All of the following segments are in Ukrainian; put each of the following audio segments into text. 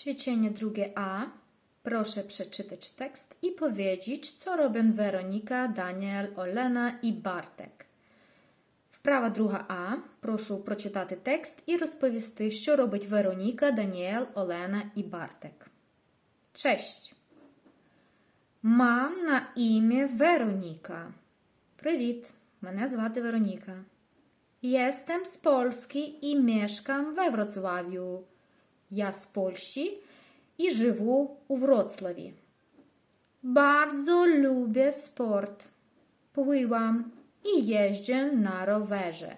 Ćwiczenie drugie A. Proszę przeczytać tekst i powiedzieć, co robią Weronika, Daniel, Олена і Бартек. Вправа друга А. Прошу прочитати текст і розповісти, що робить Вероніка, Даніел, Олена і Бартек. Cześć. Мам на ім'я Вероніка. Привіт, мене звати Вероніка. Jestem z Polski i mieszkam we Wrocławiu. Ja z Polski i живу у Wrocławiu. Bardzo lubię sport. Pływam i jeżdżę na rowerze.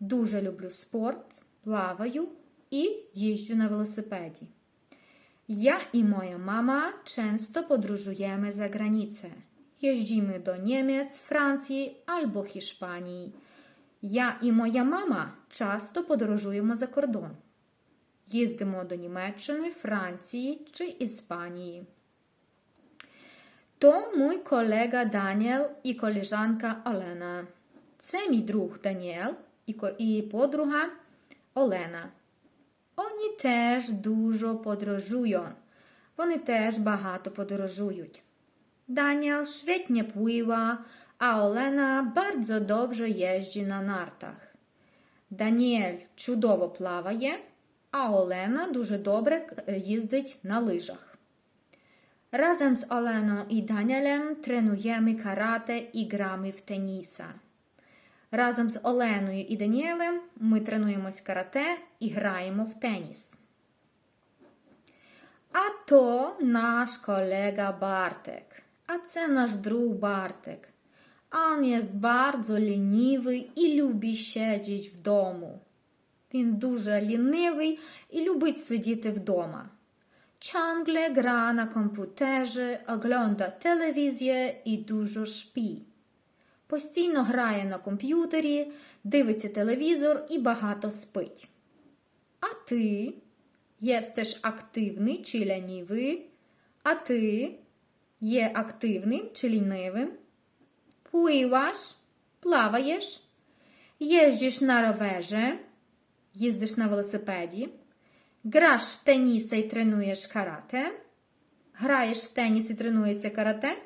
Дуже люблю спорт, плаваю і їжджу на велосипеді. Ja i moja mama często podróżujemy za granicę. Jeździmy do Niemiec, Francji albo Hiszpanii. Я і моя мама часто подорожуємо за кордон. Їздимо до Німеччини, Франції чи Іспанії. То мій колега Даніел і колежанка Олена. Це мій друг Даніел і, подруга Олена. Вони теж дуже подорожують. Вони теж багато подорожують. Daniel świetnie pływa, a Olena bardzo dobrze jeździ na nartach. Daniel чудово плаває, а Олена дуже добре е, їздить на лижах. Разом з Оленою і Даніелем тренуємо карате і грами в теніса. Разом з Оленою і Даніелем ми тренуємось карате і граємо в теніс. А то наш колега Bartek. A це наш друг Bartek. On jest bardzo leniwy i lubi siedzieć w domu. Він дуже лінивий і любить сидіти вдома. Ciągle gra na komputerze, ogląda telewizję і дуже шпі. Постійно грає на комп'ютері, дивиться телевізор і багато спить. А ти? Єстеш активний чи лінивий? А ти є активним чи лінивим? Pływasz, плаваєш, їздиш на роверze, їздиш на велосипеді, граш в теніс і тренуєш карате, граєш в теніс і тренуєшся карате,